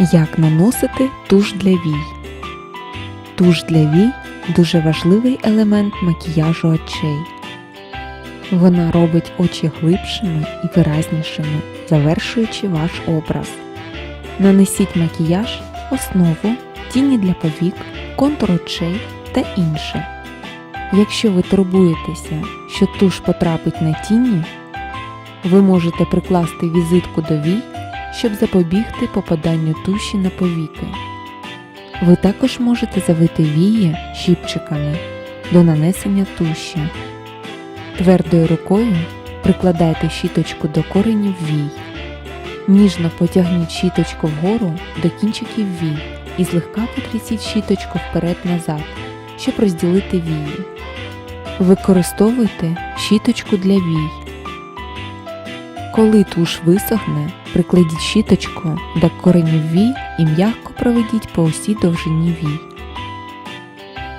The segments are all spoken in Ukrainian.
Як наносити туш для вій? Туш для вій дуже важливий елемент макіяжу очей. Вона робить очі глибшими і виразнішими, завершуючи ваш образ. Нанесіть макіяж, основу, тіні для повік, контур очей та інше. Якщо ви турбуєтеся, що туш потрапить на тіні, ви можете прикласти візитку до вій, щоб запобігти попаданню туші на повіки. Ви також можете завити вії щіпчиками до нанесення туші. Твердою рукою прикладайте щіточку до коренів вій. Ніжно потягніть щіточку вгору до кінчиків вій і злегка потрясіть щіточку вперед-назад, щоб розділити вії. Використовуйте щіточку для вій. Коли туш висохне, прикладіть щіточку до коренів вій і м'яко проведіть по усій довжині вій.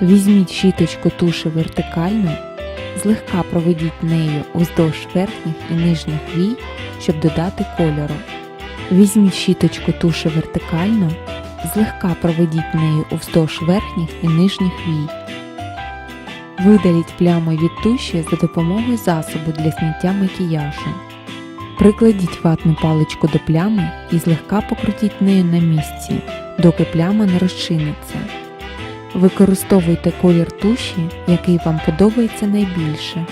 Візьміть щіточку туші вертикально, злегка проведіть нею уздовж верхніх і нижніх вій, щоб додати кольору. Візьміть щіточку туші вертикально, злегка проведіть нею уздовж верхніх і нижніх вій. Видаліть плями від туші за допомогою засобу для зняття макіяжу. Прикладіть ватну паличку до плями і злегка покрутіть нею на місці, доки пляма не розчиниться. Використовуйте колір туші, який вам подобається найбільше.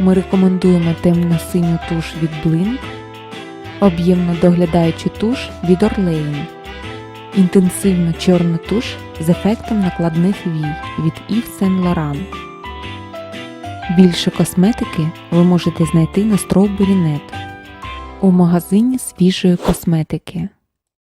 Ми рекомендуємо темно-синю туш від Blink, об'ємно доглядаючу туш від Orlane, інтенсивну чорну туш з ефектом накладних вій від Yves Saint Laurent. Більше косметики ви можете знайти на Strawberry Net у магазині свіжої косметики.